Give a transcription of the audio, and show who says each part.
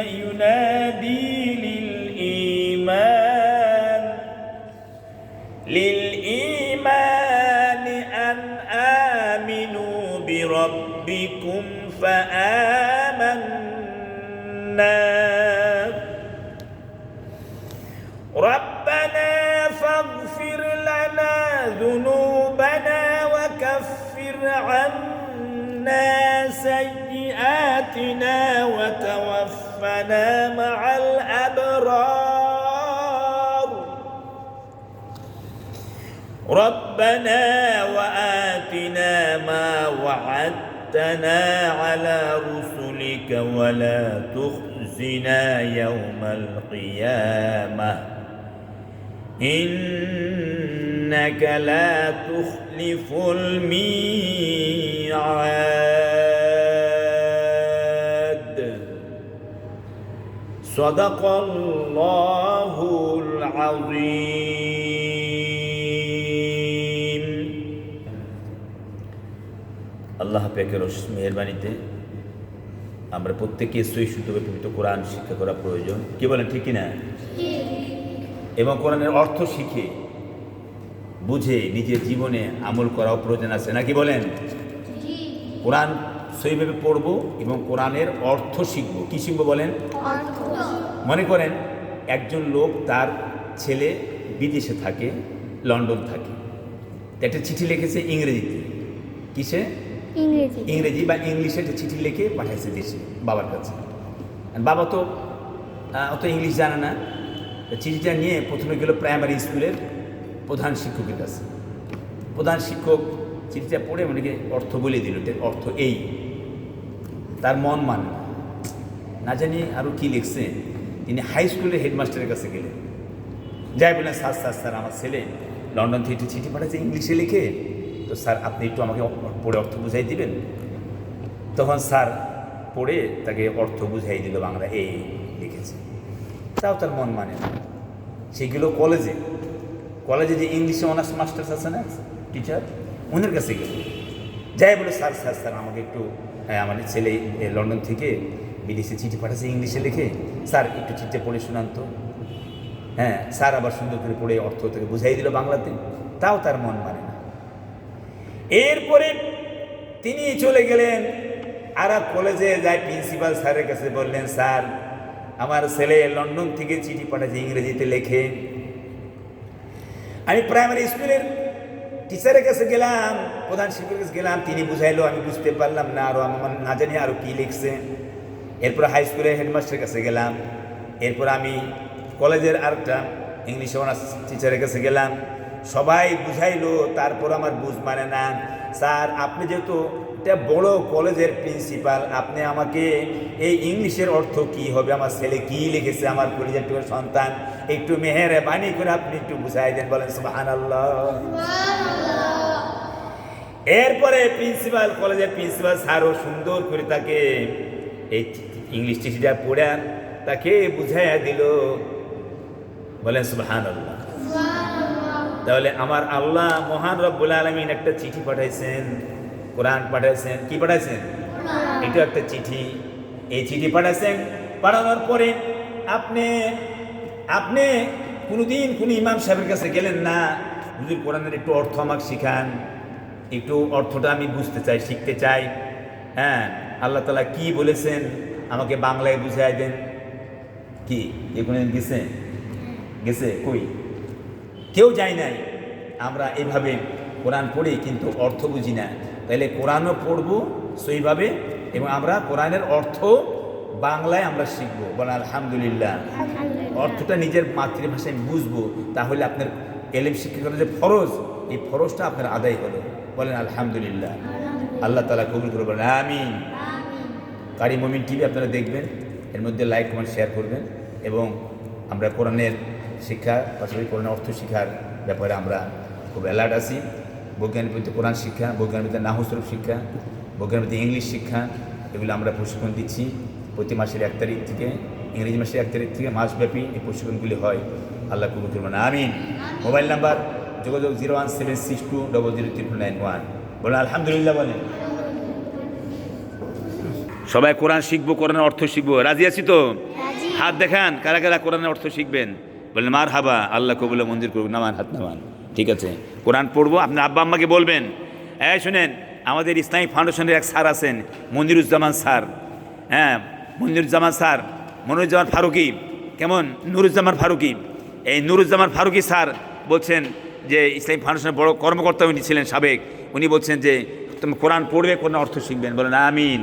Speaker 1: ينادي للإيمان للإيمان أن آمنوا بربكم فآمنا. ربنا فاغفر لنا ذنوبنا وكفر عنا سيئاتنا وتوفنا مع الأبرار. ربنا وآتنا ما وعدتنا على رسلك ولا تخزنا يوم القيامة. إنك لا تخلف الميعاد. صدق الله العظيم আল্লাহ পেকের অশেষ মেহরবানিতে আমরা প্রত্যেকে সই শুদ্ধভাবে পবিত্র কোরআন শিক্ষা করা প্রয়োজন কি বলেন ঠিক না এবং কোরআনের অর্থ শিখে বুঝে নিজের জীবনে আমল করাও প্রয়োজন আছে নাকি বলেন কোরআন সইভাবে পড়ব এবং কোরআনের অর্থ শিখব কি শিখব বলেন মনে করেন একজন লোক তার ছেলে বিদেশে থাকে লন্ডন থাকে। একটা চিঠি লিখেছে ইংরেজিতে। কিসে?
Speaker 2: ইংরেজি।
Speaker 1: ইংরেজি বা ইংলিশে একটা চিঠি লিখে পাঠাইছে দেশে বাবার কাছে। বাবা তো অত ইংলিশ জানে না। চিঠিটা নিয়ে প্রথমে গেল প্রাইমারি স্কুলের প্রধান শিক্ষকের কাছে। প্রধান শিক্ষক চিঠিটা পড়ে অনেকে অর্থ বলে দিল এটার অর্থ এই। তার মন মানে না। না জানি আরও কী লিখছে। তিনি হাই স্কুলের হেডমাস্টারের কাছে গেলেন। যাই বলেন, স্যার স্যার স্যার, আমার ছেলে লন্ডন থেকে চিঠি পাঠাচ্ছে ইংলিশে লিখে। তো স্যার, আপনি একটু আমাকে পড়ে অর্থ বুঝাই দিবেন? তখন স্যার পড়ে তাকে অর্থ বুঝাই দিল, বাংলা এই লিখেছে। তাও তার মন মানে না। সেগুলো কলেজে কলেজে যে ইংলিশে অনার্স মাস্টার্স আছে না টিচার ওনার কাছে গেল। যাই বলে, স্যার স্যার স্যার, আমাকে একটু হ্যাঁ আমার ছেলে লন্ডন থেকে বিদেশে চিঠি পাঠাচ্ছে, ইংলিশে লিখে। স্যার, একটু চিঠিটা পড়ে শোনান তো। হ্যাঁ স্যার আবার সুন্দর করে পড়ে অর্থ থেকে বুঝাই দিল বাংলাতে। তাও তার মন মানে না। এরপরে তিনি চলে গেলেন আর কলেজে যায় প্রিন্সিপাল স্যারের কাছে বললেন, স্যার, আমার ছেলে লন্ডন থেকে চিঠি পাঠাচ্ছে, ইংরেজিতে লেখে। আমি প্রাইমারি স্কুলের টিচারের কাছে গেলাম, প্রধান শিক্ষকের কাছে গেলাম, তিনি বুঝাইলো, আমি বুঝতে পারলাম না আরও আমার না জানি আরও কী লিখছে। এরপর হাই স্কুলের হেডমাস্টারের কাছে গেলাম। এরপর আমি কলেজের আরেকটা ইংলিশ অনার্স টিচারের কাছে গেলাম। সবাই বুঝাইলো তারপর আমার বুঝ মানে না। স্যার আপনি যেহেতু এটা বড় কলেজের প্রিন্সিপাল আপনি আমাকে এই ইংলিশের অর্থ কি হবে? আমার ছেলে কি লিখেছে? আমার কলেজের টুকের সন্তান একটু মেহেরে বাণী করে আপনি একটু বুঝাই দেন বলেন সুবাহান এরপরে প্রিন্সিপাল কলেজের প্রিন্সিপাল স্যারও সুন্দর করে তাকে এই ইংলিশ চিঠিটা পড়ে তাকে বুঝাইয়া দিল। বলেন সুবাহান আল্লাহ তাহলে আমার আল্লাহ মহান রব্বুল আলমিন একটা চিঠি পাঠাইছেন কোরআন পাঠাইছেন। কি পাঠাইছেন? এটা একটা চিঠি। এই চিঠি পাঠাইছেন পাঠানোর পরে আপনি আপনি কোনোদিন কোনো ইমাম সাহেবের কাছে গেলেন না? হুজুর কোরআনের একটু অর্থ আমাকে শিখান। একটু অর্থটা আমি বুঝতে চাই শিখতে চাই। হ্যাঁ আল্লাহ তালা কি বলেছেন? আমাকে বাংলায় বুঝাই দেন। কি? কে কোনোদিন গেছে? গেছে? কই? কেউ যায় নাই। আমরা এভাবে কোরআন পড়ি কিন্তু অর্থ বুঝি না। তাহলে কোরআনও পড়ব সেইভাবে এবং আমরা কোরআনের অর্থ বাংলায় আমরা শিখব। বলেন আলহামদুলিল্লাহ। অর্থটা নিজের মাতৃভাষায় বুঝব। তাহলে আপনার এলিম শিক্ষা যে ফরজ এই ফরজটা আপনার আদায় হলো। বলেন আলহামদুলিল্লাহ। আল্লাহ তালা কবুল করে বলেন আমিন। কারি মমিন টিভি আপনারা দেখবেন এর মধ্যে লাইক কমেন্ট শেয়ার করবেন এবং আমরা কোরআনের শিক্ষা পাশাপাশি কোরআনের অর্থ শিক্ষার ব্যাপারে আমরা খুব অ্যালার্ট আছি। বৈজ্ঞানিক ভিত্তিতে কোরআন শিক্ষা বৈজ্ঞানিক ভিত্তিতে নাহস্বরূপ শিক্ষা বৈজ্ঞানিক ভিত্তিতে ইংলিশ শিক্ষা এগুলো আমরা প্রশিক্ষণ দিচ্ছি। প্রতি মাসের এক তারিখ থেকে ইংরেজি মাসের এক তারিখ থেকে মাসব্যাপী এই প্রশিক্ষণগুলি হয়। আল্লাহ কবুল করবেন আমিন। মোবাইল নাম্বার যোগাযোগ zero one seven six two double zero triple nine one. বলেন আলহামদুলিল্লাহ বলেন সবাই কোরআন শিখব কোরআনের অর্থ শিখব। রাজি আছি তো? হাত দেখান কারা কারা কোরআনের অর্থ শিখবেন? বললেন মার হাবা আল্লাহ কবুল্লা মন্দির করুন নামান হাত নামান। ঠিক আছে। কোরআন পড়ব আপনার আব্বা আম্মাকে বলবেন এই শুনেন আমাদের ইসলামিক ফাউন্ডেশনের এক স্যার আছেন মন্দিরুজ্জামান স্যার। হ্যাঁ মন্দিরুজ্জামান স্যার মনিরুজ্জামান ফারুকি। কেমন? নুরুজ্জামান ফারুকি। এই নুরুজ্জামান ফারুকি স্যার বলছেন যে ইসলামিক ফাউন্ডেশনের বড় কর্মকর্তা উনি ছিলেন সাবেক। উনি বলছেন যে তুমি কোরআন পড়বে কোনো অর্থ শিখবেন বলেন আমিন।